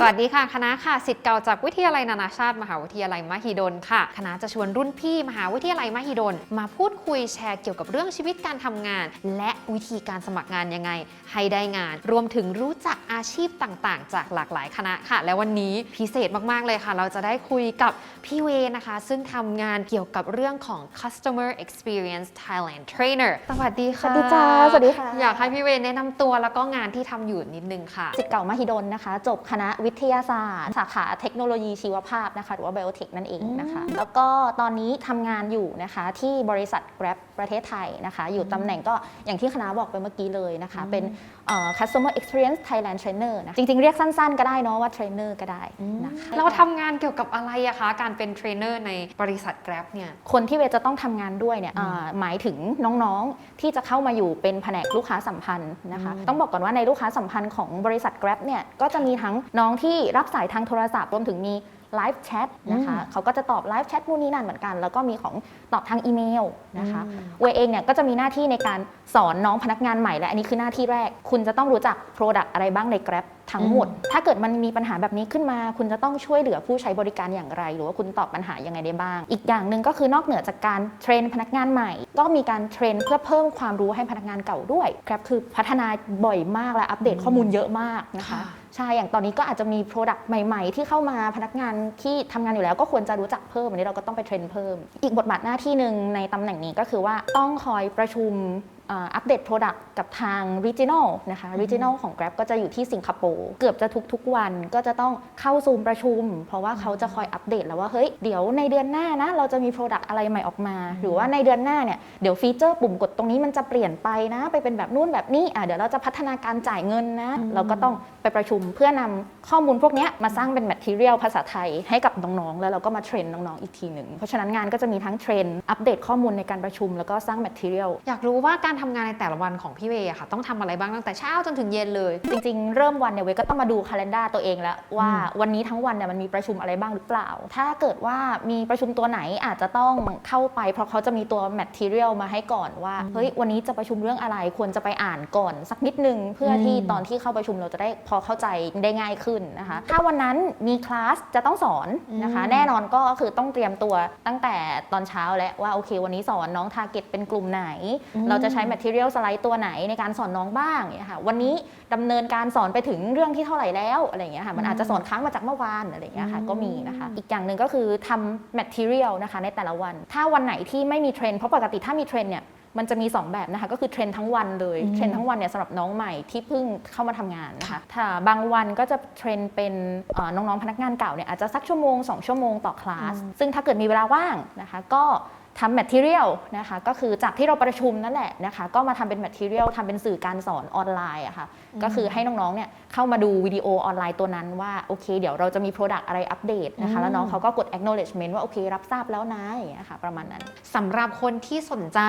สวัสดีค่ะ คณะค่ะสิทธิ์เก่าจากวิทยาลัยนานาชาติ มหาวิทยาลัยมหิดลค่ะ คณะจะชวนรุ่นพี่มหาวิทยาลัยมหิดล มาพูดคุยแชร์เกี่ยวกับเรื่องชีวิตการทำงาน และวิธีการสมัครงานยังไง ให้ได้งาน รวมถึงรู้จักอาชีพต่างๆ จากหลากหลายคณะค่ะ และวันนี้พิเศษมากๆเลยค่ะ เราจะได้คุยกับพี่เวนะคะ ซึ่งทำงานเกี่ยวกับเรื่องของ customer experience Thailand trainer สวัสดีค่ะสวัสดีจ้าสวัสดีค่ะอยากให้พี่เวแนะนำตัวแล้วก็งานที่ทำอยู่นิดนึงค่ะสิทธิ์เก่ามหิดลนะคะ จบคณะวิทยาศาสตร์ สาขาเทคโนโลยีชีวภาพนะคะหรือว่า biotech นั่นเองนะคะ แล้วก็ตอนนี้ทำงานอยู่นะคะที่บริษัท Grab ประเทศไทยนะคะ อยู่ตำแหน่งก็อย่างที่คณะบอกไปเมื่อกี้เลยนะคะ เป็นเอ่อ customer experience Thailand trainer นะจริงๆ เรียกสั้นๆ ก็ได้เนาะว่า trainer ก็ได้นะคะเราทำงานเกี่ยวกับอะไรอะคะ การเป็นเทรนเนอร์ในบริษัท Grab เนี่ย คนที่เวย์จะต้องทำงานด้วยเนี่ยอ่าหมายถึงน้องๆที่จะเข้ามาอยู่เป็นแผนกลูกค้าสัมพันธ์นะคะ ต้องบอกก่อนว่าในลูกค้าสัมพันธ์ของบริษัท Grab เนี่ยก็จะมีทั้งน้องที่รับสายทางโทรศัพท์รวมถึงมีไลฟ์แชทนะคะเขาก็จะตอบไลฟ์แชทนู่นนี่นั่นเหมือนกัน แล้วก็มีของตอบทางอีเมลนะคะเวย์เองเนี่ยก็จะมีหน้าที่ในการสอนน้องพนักงานใหม่และอันนี้คือหน้าที่แรก คุณจะต้องรู้จัก Product อะไรบ้างใน Grab ทั้งหมด ถ้าเกิดมันมีปัญหาแบบนี้ขึ้นมา คุณจะต้องช่วยเหลือผู้ใช้บริการอย่างไร หรือว่าคุณตอบปัญหายังไงได้บ้าง อีกอย่างหนึ่งก็คือนอกเหนือจากการเทรนพนักงานใหม่ ก็มีการเทรนเพื่อเพิ่มความรู้ให้พนักงานเก่าด้วย Grab คือพัฒนาบ่อยมากและอัปเดตข้อมูลเยอะมากนะคะค่ะ ใช่อย่างตอนนี้ก็อาจจะมี Product ใหม่ ๆ ที่เข้ามาพนักงานที่ทำงานอยู่แล้วก็ควรจะรู้จักเพิ่มอันนี้เราก็ต้องไปเทรนเพิ่ม อีกบทบาทหน้าที่หนึ่งในตำแหน่งนี้ก็คือว่าต้องคอยประชุม อ่าอัปเดต Product กับทาง Regional นะคะ Regional ของ Grab ก็จะอยู่ที่สิงคโปร์เกือบจะทุกๆวันก็จะต้องเข้าซูมประชุม เพราะว่าเขาจะคอยอัปเดตแล้วว่า เฮ้ย เดี๋ยวในเดือนหน้านะ เราจะมี Product อะไรใหม่ออกมา หรือว่าในเดือนหน้าเนี่ย เดี๋ยวฟีเจอร์ปุ่มกดตรงนี้มันจะเปลี่ยนไปนะ ไปเป็นแบบนู่นแบบนี้อะเดี๋ยวเราจะพัฒนาการจ่ายเงินนะ เราก็ต้องไปประชุมเพื่อนำข้อมูลพวกเนี้ยมาสร้างเป็น material ภาษาไทยให้กับน้องๆแล้วเราก็มาเทรนน้องๆอีกทีหนึ่งเพราะฉะนั้นงานก็จะมีทั้งเทรนอัปเดตข้อมูลในการประชุมแล้วก็สร้าง material อยากรู้ว่าการทำงานในแต่ละวันของพี่เวอะค่ะ ต้องทำอะไรบ้างตั้งแต่เช้าจนถึงเย็นเลย จริงๆ เริ่มวันเนี่ยเวยก็ต้องมาดูคาล endar ตัวเองแล้วว่าวันนี้ทั้งวันเนี่ยมันมีประชุมอะไรบ้างหรือเปล่า ถ้าเกิดว่ามีประชุมตัวไหนอาจจะต้องเข้าไป เพราะเขาจะมีตัว material มาให้ก่อนว่าเฮ้ยวันนี้จะประชุมเรื่องอะไรควรจะไปอ่านก่อนสักนิดนึง เพื่อที่ตอนที่เข้าประชุมเราจะได้พอเข้าใจได้ง่ายขึ้นนะคะ ถ้าวันนั้นมีคลาสจะต้องสอนนะคะ แน่นอนก็คือต้องเตรียมตัวตั้งแต่ตอนเช้าแล้วว่าโอเค วันนี้สอนน้อง target เป็นกลุ่มไหน เราจะใช้ material สไลด์ตัวไหนในการสอนน้องบ้างเนี่ยค่ะวันนี้ดำเนินการสอนไปถึงเรื่องที่เท่าไหร่แล้วอะไรอย่างเงี้ยค่ะมันอาจจะสอนค้างมาจากเมื่อวานอะไรอย่างเงี้ยค่ะก็มีนะคะ อีกอย่างหนึ่งก็คือทำ material นะคะในแต่ละวัน ถ้าวันไหนที่ไม่มีเทรนด์เพราะปกติถ้ามีเทรนด์เนี่ยมันจะมี 2 แบบนะคะ ก็คือเทรนด์ทั้งวันเลยเทรนด์ทั้งวันเนี่ยสำหรับน้องใหม่ที่เพิ่งเข้ามาทำงานนะคะถ้าบางวันก็จะเทรนด์เป็นเอ่อน้องๆพนักงานเก่าเนี่ยอาจจะสักชั่วโมง 2 ชั่วโมงต่อคลาสซึ่งถ้าเกิดมีเวลาว่างนะคะก็ ทำ material นะคะก็คือจากที่เราประชุมนั่นแหละนะคะก็มาทำเป็น material ทำเป็นสื่อการสอนออนไลน์อะค่ะก็คือให้น้องๆเนี่ยเข้ามาดูวิดีโอออนไลน์ตัวนั้นว่าโอเค เดี๋ยวเราจะมี Product อะไรอัปเดตนะคะแล้วน้องเขาก็กด acknowledgement ว่าโอเค รับทราบแล้วนะอย่างเงี้ยค่ะประมาณนั้นสำหรับคนที่สนใจ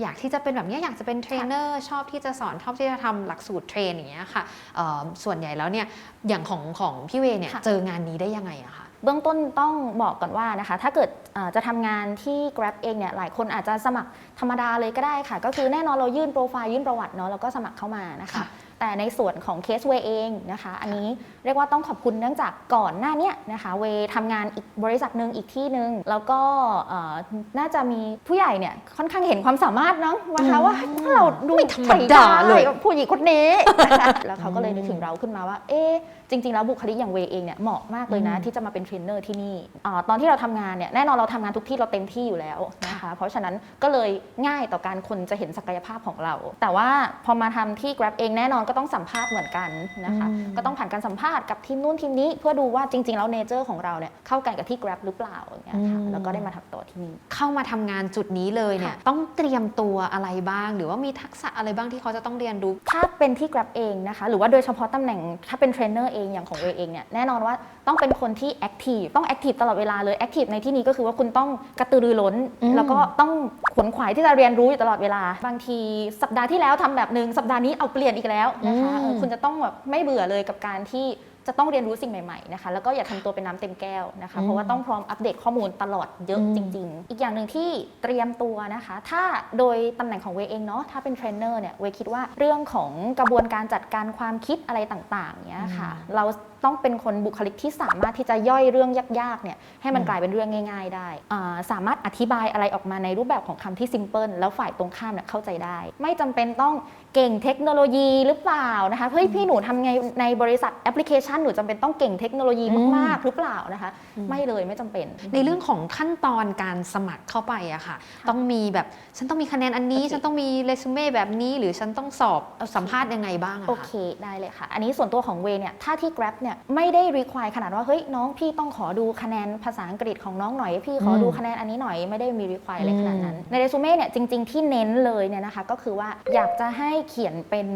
อยากที่จะเป็นแบบเนี้ยอยากจะเป็นเทรนเนอร์ชอบที่จะสอนชอบที่จะทำหลักสูตรเทรนอย่างเงี้ยค่ะเอ่อส่วนใหญ่แล้วเนี่ยอย่างของของพี่เวเนี่ยค่ะเจองานนี้ได้ยังไงอะคะ เบื้องต้นต้องบอกก่อนว่านะคะ ถ้าเกิดเอ่อจะทำงานที่ Grab เองเนี่ยหลายคนอาจจะสมัครธรรมดาเลยก็ได้ค่ะ ก็คือแน่นอนเรายื่นโปรไฟล์ยื่นประวัติเนาะแล้วก็สมัครเข้ามานะคะค่ะแต่ในส่วนของเคสเวเองนะคะ อันนี้ เรียกว่าต้องขอบคุณเนื่องจากก่อนหน้าเนี้ยนะคะเวทำงานอีกบริษัทหนึ่งอีกที่หนึ่งแล้วก็เอ่อน่าจะมีผู้ใหญ่เนี่ยค่อนข้างเห็นความสามารถเนาะนะคะว่าถ้าเราดูไม่ธรรมดาเลยใช้ไผู้หญิงคนนี้นะคะแล้วเขาก็เลยนึกถึงเราขึ้นมาว่า เอ๊ะจริง ๆ แล้วบุคลิกอย่างเวเองเนี่ยเหมาะมากเลยนะที่จะมาเป็นเทรนเนอร์ที่นี่อาตอนที่เราทำงานเนี่ยแน่นอนเราทำงานทุกที่เราเต็มที่อยู่แล้วนะคะเพราะฉะนั้นก็เลยง่ายต่อการคนจะเห็นศักยภาพของเรา แต่ว่าพอมาทำที่ Grab เองแน่นอนก็ต้องสัมภาษณ์เหมือนกันนะคะก็ต้องผ่านการสัมภาษณ์กับทีมนู่นทีมนี้ เพื่อดูว่าจริง ๆ แล้วเนเจอร์ของเราเนี่ยเข้ากันกับที่ Grab หรือเปล่าอย่างเงี้ยค่ะอืมแล้วก็ได้มาทำต่อที่นี่ เข้ามาทำงานจุดนี้เลยเนี่ยค่ะต้องเตรียมตัวอะไรบ้าง หรือว่ามีทักษะอะไรบ้างที่เขาจะต้องเรียนรู้ ถ้าเป็นที่ Grab เองนะคะ หรือว่าโดยเฉพาะตำแหน่งถ้าเป็นเทรนเนอร์เองอย่างของเวเองเนี่ยแน่นอนว่าต้องเป็นคนที่แอคทีฟต้องแอคทีฟตลอดเวลาเลยแอคทีฟในที่นี้ก็คือว่าคุณต้องกระตือรือร้นอืมแล้วก็ต้องขวนขวายที่จะเรียนรู้อยู่ตลอดเวลา บางทีสัปดาห์ที่แล้วทำแบบหนึ่งสัปดาห์นี้เอาเปลี่ยนอีกแล้วนะคะเออคุณจะต้องแบบไม่เบื่อเลยกับการที่ จะต้องเรียนรู้สิ่งใหม่ๆนะคะแล้วก็อย่าทำตัวเป็นน้ำเต็มแก้วนะคะอืมเพราะว่าต้องพร้อมอัปเดตข้อมูลตลอดเยอะอืมจริง ๆ อีกอย่างหนึ่งที่เตรียมตัวนะคะ ถ้าโดยตำแหน่งของเวย์เองเนาะถ้าเป็นเทรนเนอร์เนี่ยเวย์คิดว่าเรื่องของกระบวนการจัดการความคิดอะไรต่างๆเนี่ยค่ะเราต้องเป็นคนบุคลิกที่สามารถที่จะย่อยเรื่องยากๆเนี่ยให้มันกลายเป็นเรื่องง่าย ๆ ได้อ่าสามารถอธิบายอะไรออกมาในรูปแบบของคำที่ซิมเพิลแล้วฝ่ายตรงข้ามเนี่ยเข้าใจได้ ไม่จำเป็นต้อง เก่งเทคโนโลยีหรือเปล่านะคะเฮ้ยพี่หนูทำไงในบริษัทแอปพลิเคชันหนูจำเป็นต้องเก่งเทคโนโลยีมากๆหรือเปล่านะคะ ไม่เลยไม่จำเป็น ในเรื่องของขั้นตอนการสมัครเข้าไปอะค่ะ ต้องมีแบบฉันต้องมีคะแนนอันนี้โอเคฉันต้องมีเรซูเม่แบบนี้ หรือฉันต้องสอบสัมภาษณ์ยังไงบ้างอะโอคะเคได้เลยค่ะ อันนี้ส่วนตัวของเวย์เนี่ยถ้าที่ Grab เนี่ยไม่ได้ require ขนาดว่าเฮ้ยน้องพี่ต้องขอดูคะแนนภาษาอังกฤษของน้องหน่อย พี่ขอดูอืมคะแนนอันนี้หน่อยไม่ได้มี require อะไรขนาดนั้นอืมในเรซูเม่เนี่ยจริง ๆที่เน้นเลยเนี่ยนะคะก็คือว่าอยากจะให้เขียนเป็น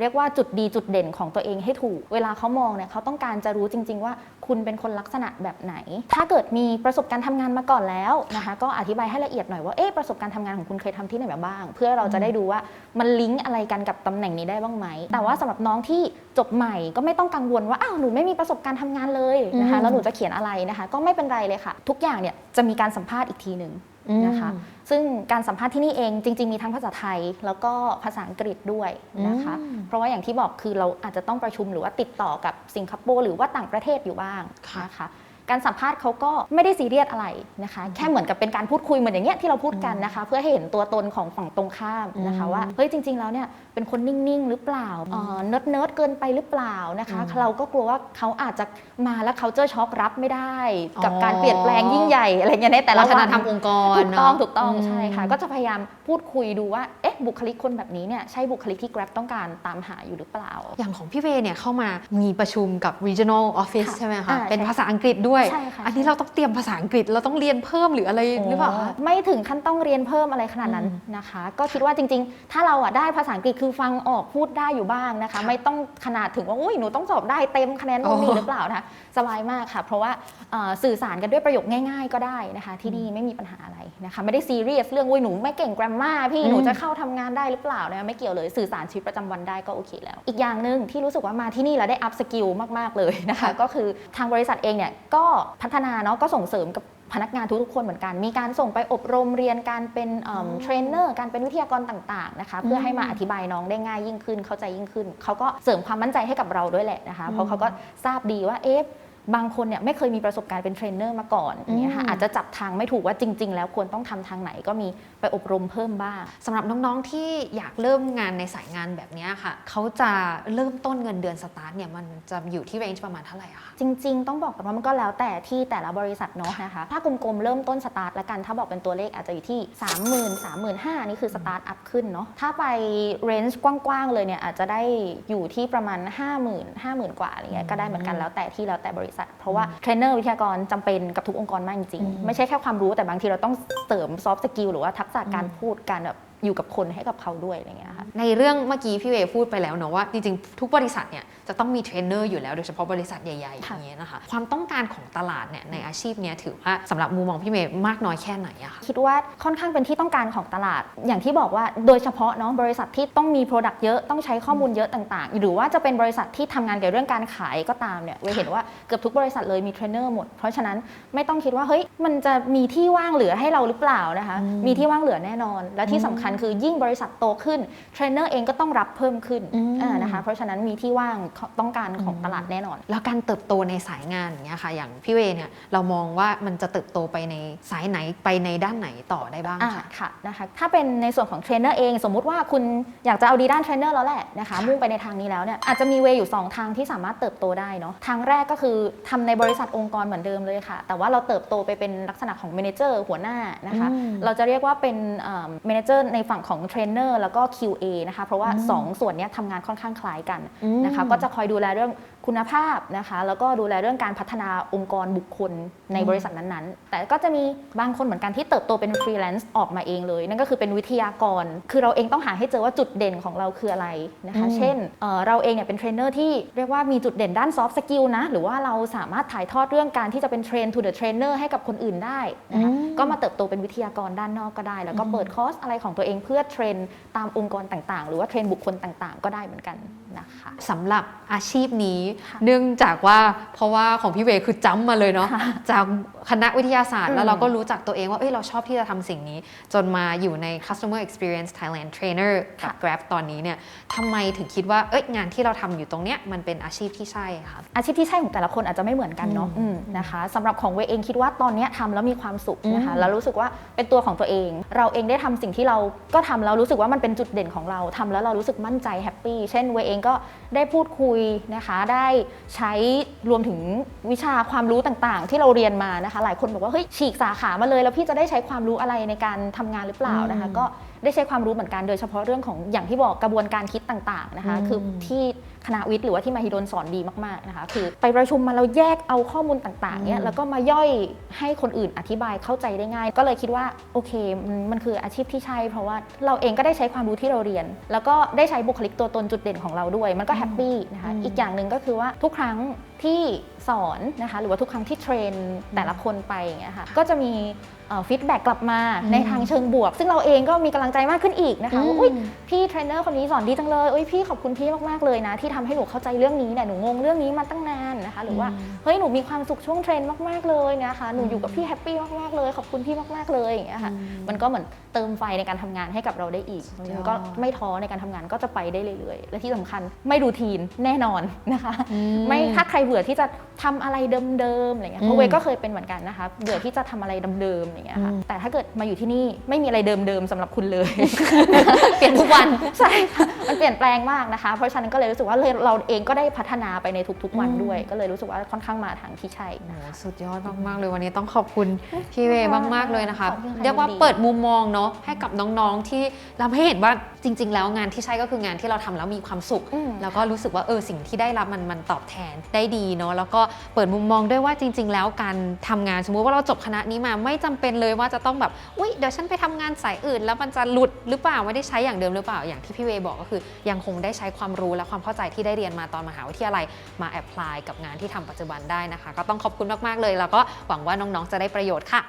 เรียกว่าจุดดีจุดเด่นของตัวเองให้ถูก เวลาเขามองเนี่ยเขาต้องการจะรู้จริง ๆ ว่าคุณเป็นคนลักษณะแบบไหน ถ้าเกิดมีประสบการณ์ทำงานมาก่อนแล้วนะคะก็อธิบายให้ละเอียดหน่อยว่าเอ๊ะประสบการณ์ทำงานของคุณเคยทำที่ไหนมาบ้าง เพื่อเราจะได้ดูว่ามันลิงก์อะไรกันกับตำแหน่งนี้ได้บ้างไหม แต่ว่าสำหรับน้องที่จบใหม่ก็ไม่ต้องกังวลว่าอ้าวหนูไม่มีประสบการณ์ทำงานเลยนะคะแล้วหนูจะเขียนอะไรนะคะ ก็ไม่เป็นไรเลยค่ะ ทุกอย่างเนี่ยจะมีการสัมภาษณ์อีกทีหนึ่ง นะคะ ซึ่งการสัมภาษณ์ที่นี่เองจริง ๆ มีทั้งภาษาไทย แล้วก็ภาษาอังกฤษด้วยนะคะอืมเพราะว่าอย่างที่บอกคือเราอาจจะต้องประชุมหรือว่าติดต่อกับสิงคโปร์หรือว่าต่างประเทศอยู่บ้างค่ะนะคะ การสัมภาษณ์เขาก็ไม่ได้ซีเรียสอะไรนะคะ แค่เหมือนกับเป็นการพูดคุยเหมือนอย่างเงี้ยที่เราพูดกันนะคะ เพื่อให้เห็นตัวตนของฝั่งตรงข้ามนะคะอืมว่าเฮ้ยจริง ๆ แล้วเนี่ยเป็นคนนิ่งๆหรือเปล่าเอ่อเนิร์ดเนิร์ดเกินไปหรือเปล่านะคะอืมเราก็กลัวว่าเขาอาจจะมาแล้วเขาเจอช็อกรับไม่ได้ กับอ๋อการเปลี่ยนแปลงยิ่งใหญ่อะไรเงี้ยในแต่ละวัฒวันนธรรมองค์กรถูกต้องเนะถูกต้องมใช่ค่ะ ก็จะพยายามพูดคุยดูว่าเอ๊ะบุคลิกคนแบบนี้เนี่ยใช่บุคลิกที่ Grab ต้องการตามหาอยู่หรือเปล่า อย่างของพี่เวย์เนี่ยเข้ามามีประชุมกับ regional office ค่ะใช่ไหมคะอ่าเป็นใช่ภาษาอังกฤษด้วยใช่ค่ะอันนี้เราต้องเตรียมภาษาอังกฤษเราต้องเรียนเพิ่มหรืออะไรหรือเปล่าคะไม่ถึงขั้นต้องเรียนเพิ่มอะไรขนาดนั้นอืมนะคะ ก็คิดว่าจริง ๆ ถ้าเราอะได้ภาษาอังกฤษคือฟังออกพูดได้อยู่บ้างนะคะค่ะไม่ต้องขนาดถึงว่าอุ้ยหนูต้องสอบได้เต็มคะแนนนู่นนี่อ๋อหรือเปล่านะคะสบายมากค่ะ เพราะว่าเอ่อสื่อสารกันด้วยประโยคง่าย ๆ ก็ได้นะคะ ที่นี่ไม่มีปัญหาอะไรนะคะ ไม่ได้ซีเรียสเรื่องอุ้ยหนูไม่เก่ง grammar พี่อืมหนูจะเข้าทำงานได้หรือเปล่านะคะไม่เกี่ยวเลยสื่อสารชีวิตประจำวันได้ก็โอเคแล้ว อีกอย่างหนึ่งที่รู้สึกว่ามาที่นี่แล้วได้อัพสกิลมาก ๆ เลยนะคะก็คือทางบริษัทเองเนี่ยก็พัฒนาเนาะก็ส่งเสริมกับพนักงานทุกๆคนเหมือนกัน มีการส่งไปอบรมเรียนการเป็นเทรนเนอร์ การเป็นวิทยากรต่างๆนะคะ เพื่อให้มาอธิบายน้องได้ง่ายยิ่งขึ้น เข้าใจยิ่งขึ้น เขาก็เสริมความมั่นใจให้กับเราด้วยแหละนะคะ เพราะเขาก็ทราบดีว่า เอ๊ะ บางคนเนี่ยไม่เคยมีประสบการณ์เป็นเทรนเนอร์มาก่อนอย่างเงี้ยค่ะอืมอาจจะจับทางไม่ถูกว่าจริง ๆ แล้วควรต้องทำทางไหนก็มีไปอบรมเพิ่มบ้างสำหรับน้องๆที่อยากเริ่มงานในสายงานแบบเนี้ยค่ะเขาจะเริ่มต้นเงินเดือนสตาร์ทเนี่ยมันจะอยู่ที่เรนจ์ประมาณเท่าไหร่อะคะจริง ๆ ต้องบอกกันว่ามันก็แล้วแต่ที่แต่ละบริษัทเนาะนะคะถ้ากลมๆเริ่มต้นสตาร์ทละกันถ้าบอกเป็นตัวเลขอาจจะอยู่ที่ 30,000 35,000นี่คือสตาร์ทอัพขึ้นเนาะถ้าไปเรนจ์กว้างๆเลยเนี่ยอาจจะได้อยู่ที่ประมาณ 50,000 50,000 กว่าอะไรเงี้ยก็ได้เหมือนกันแล้วแต่ที่แล้วแต่บริษัท เพราะว่าเทรนเนอร์วิทยากรจำเป็นกับทุกองค์กรมากจริงอืมๆไม่ใช่แค่ความรู้แต่บางทีเราต้องเสริมซอฟต์สกิลหรือว่าทักษะการอืมพูดการแบบอยู่กับคนให้กับเขาด้วยอะไรเงี้ยค่ะในเรื่องเมื่อกี้พี่เวย์พูดไปแล้วเนอะว่าจริงๆทุกบริษัทเนี่ยจะต้องมีเทรนเนอร์อยู่แล้วโดยเฉพาะบริษัทใหญ่ๆอค่ะย่างเงี้ยนะคะความต้องการของตลาดเนี่ยในอาชีพเนี้ยถือว่าสำหรับมุมมองพี่เมย์มากน้อยแค่ไหนอะคะคิดว่าค่อนข้างเป็นที่ต้องการของตลาด อย่างที่บอกว่าโดยเฉพาะเนาะบริษัทที่ต้องมี Product เยอะต้องใช้ข้อมูลเยอะต่างๆ หรือว่าจะเป็นบริษัทที่ทำงานเกี่ยวกับเรื่องการขายก็ตามเนี่ยเวยเห็นว่าเกือบทุกบริษัทเลยมีเทรนเนอร์หมด เพราะฉะนั้นไม่ต้องคิดว่าเฮ้ยมันจะมีที่ว่างเหลือให้เราหรือเปล่านะคะอืมมีที่ว่างเหลือแน่นอน และที่อืมสำคัญคือยิ่งบริษัทโตขึ้นเทรนเนอร์เองก็ต้องรับเพิ่มขึ้นอืมอ่านะคะเพราะฉะนั้นมีที่ว่างต้องการของตลาดแน่นอน แล้วการเติบโตในสายงานอย่างเงี้ยค่ะ อย่างพี่เวย์เนี่ยเรามองว่ามันจะเติบโตไปในสายไหนไปในด้านไหนต่อได้บ้างอ่าคะค่ะนะคะถ้าเป็นในส่วนของเทรนเนอร์เอง สมมุติว่าคุณอยากจะเอาดีด้านเทรนเนอร์แล้วแหละนะคะมุ่งไปในทางนี้แล้วเนี่ยอาจจะมีเวย์อยู่ 2 ทางที่สามารถเติบโตได้เนาะทางแรกก็คือทำในบริษัทองค์กรเหมือนเดิมเลยค่ะ แต่ว่าเราเติบโตไปเป็นลักษณะของเมนเจอร์หัวหน้านะคะอืมเราจะเรียกว่าเป็นเมนเจอร์ในฝั่งของเทรนเนอร์แล้วก็ QA นะคะเพราะว่าอืม2ส่วนเนี้ยทำงานค่อนข้างคล้ายกันอืมนะคะก็จะคอยดูแลเรื่องคุณภาพนะคะ แล้วก็ดูแลเรื่องการพัฒนาองค์กรบุคคลในอืมบริษัทนั้นๆ แต่ก็จะมีบางคนเหมือนกันที่เติบโตเป็นฟรีแลนซ์ออกมาเองเลย นั่นก็คือเป็นวิทยากร คือเราเองต้องหาให้เจอว่าจุดเด่นของเราคืออะไรนะคะอืมเช่นเอ่อเราเองเนี่ยเป็นเทรนเนอร์ที่เรียกว่ามีจุดเด่นด้านซอฟต์สกิลนะ หรือว่าเราสามารถถ่ายทอดเรื่องการที่จะเป็นเทรน to the trainer ให้กับคนอื่นได้นะคะอืมก็มาเติบโตเป็นวิทยากรด้านนอกก็ได้ แล้วก็เปิดคอร์สอะไรของตัวเองเพื่อเทรนตามองค์กรต่างๆ หรือว่าเทรนบุคคลต่างๆ ก็ได้เหมือนกัน นะคะสำหรับอาชีพนี้ค่ะเนื่องจากว่าเพราะว่าของพี่เวย์คือจ้ำมาเลยเนาะค่ะจากคณะวิทยาศาสตร์อืมแล้วเราก็รู้จักตัวเองว่าเอ้ยเราชอบที่จะทำสิ่งนี้ จนมาอยู่ใน customer experience Thailand trainer กับ Grab ตอนนี้เนี่ยทำไมถึงคิดว่าเอ้ยงานที่เราทำอยู่ตรงเนี้ยมันเป็นอาชีพที่ใช่ค่ะอาชีพที่ใช่ของแต่ละคนอาจจะไม่เหมือนกันเนาะอืมอืมนะคะสำหรับของเวย์เองคิดว่าตอนเนี้ยทำแล้วมีความสุขนะคะอืมแล้วรู้สึกว่าเป็นตัวของตัวเอง เราเองได้ทำสิ่งที่เราก็ทำแล้วรู้สึกว่ามันเป็นจุดเด่นของเราทำแล้วเรารู้สึกมั่นใจแฮปปี้เช่นเวย์เองก็ได้พูดคุยนะคะ ได้ใช้รวมถึงวิชาความรู้ต่างๆ ที่เราเรียนมานะคะ หลายคนบอกว่าเฮ้ยฉีกสาขามาเลย แล้วพี่จะได้ใช้ความรู้อะไรในการทำงานหรือเปล่านะคะอืมก็ ได้ใช้ความรู้เหมือนกันโดยเฉพาะเรื่องของอย่างที่บอกกระบวนการคิดต่างๆนะคะอืมคือที่คณะวิทย์หรือว่าที่มหิดลสอนดีมากๆนะคะ คือไปประชุมมาเราแยกเอาข้อมูลต่างๆเนี่ยอืมแล้วก็มาย่อยให้คนอื่นอธิบายเข้าใจได้ง่าย ก็เลยคิดว่าโอเคมันมันคืออาชีพที่ใช่ เพราะว่าเราเองก็ได้ใช้ความรู้ที่เราเรียน แล้วก็ได้ใช้บุคลิกตัวตนจุดเด่นของเราด้วย มันก็แฮปปี้นะคะอืมอีกอย่างหนึ่งก็คือว่าทุกครั้ง ที่สอนนะคะหรือว่าทุกครั้งที่เทรนแต่ละคนไปอย่างเงี้ยค่ะก็จะมีฟีดแบ็กกลับมาอืมในทางเชิงบวก ซึ่งเราเองก็มีกำลังใจมากขึ้นอีกนะคะว่าอุ๊ยอืมพี่เทรนเนอร์คนนี้สอนดีจังเลยเอ้ยพี่ขอบคุณพี่มากๆเลยนะ ที่ทำให้หนูเข้าใจเรื่องนี้เนี่ยหนูงงเรื่องนี้มาตั้งนานนะคะ หรือว่าอืมเฮ้ยหนูมีความสุขช่วงเทรนมากๆเลยนะคะหนูอยู่กับพี่แฮปปี้มากๆเลย ขอบคุณพี่มากๆเลยอย่างเงี้ยค่ะอืมมันก็เหมือนเติมไฟในการทำงานให้กับเราได้อีกสุดยอดมันก็ไม่ท้อในการทำงานก็จะไปได้เรื่อยๆและที่สำคัญไม่รูทีนแน่นอนนะคะอืมไม่ถ้าใครเบื่อที่จะทำอะไรเดิมๆอะไรเงี้ยเพอืราะมเวยก็เคยเป็นเหมือนกันนะคะเบื่อที่จะทำอะไรเดิมๆอย่างเงี้ยค่ะอืมแต่ถ้าเกิดมาอยู่ที่นี่ไม่มีอะไรเดิมๆสำหรับคุณเลย เปลี่ยนทุกวันใช่ค่ะมันเปลี่ยนแปลงมากนะคะ เพราะฉะนั้นก็เลยรู้สึกว่าเลยเราเองก็ได้พัฒนาไปในทุกๆวันอืมด้วย ก็เลยรู้สึกว่าค่อนข้างมาทางที่ใช่โอ้นะโหคะสุดยอดมากๆเลยวันนี้ต้องขอบคุณพี่เวย์มากๆเลยนะคะขอบคุณค่ะเรียกว่ายินดีเปิดมุมมองเนาะให้กับน้องๆที่เราให้เห็นว่าจริง ๆ แล้วงานที่ใช่ก็คืองานที่เราทำแล้วมีความสุขอืมแล้วก็รู้สึกว่าเออสิ่งที่ได้รับมันมันตอบแทนได้ดีเนาะแล้วก็เปิดมุมมองด้วยว่าจริง ๆ แล้วการทำงานสมมุติว่าเราจบคณะนี้มาไม่จำเป็นเลยว่าจะต้องแบบอุ้ยเดี๋ยวฉันไปทำงานสายอื่น แล้วมันจะหลุดหรือเปล่าไม่ได้ใช้อย่างเดิมหรือเปล่าอย่างที่พี่เวย์บอกก็คือ ยังคงได้ใช้ความรู้และความเข้าใจที่ได้เรียนมาตอนมหาวิทยาลัยมาแอพพลายกับงานที่ทำปัจจุบันได้นะคะ ก็ต้องขอบคุณมากๆเลย แล้วก็หวังว่าน้องๆจะได้ประโยชน์ค่ะ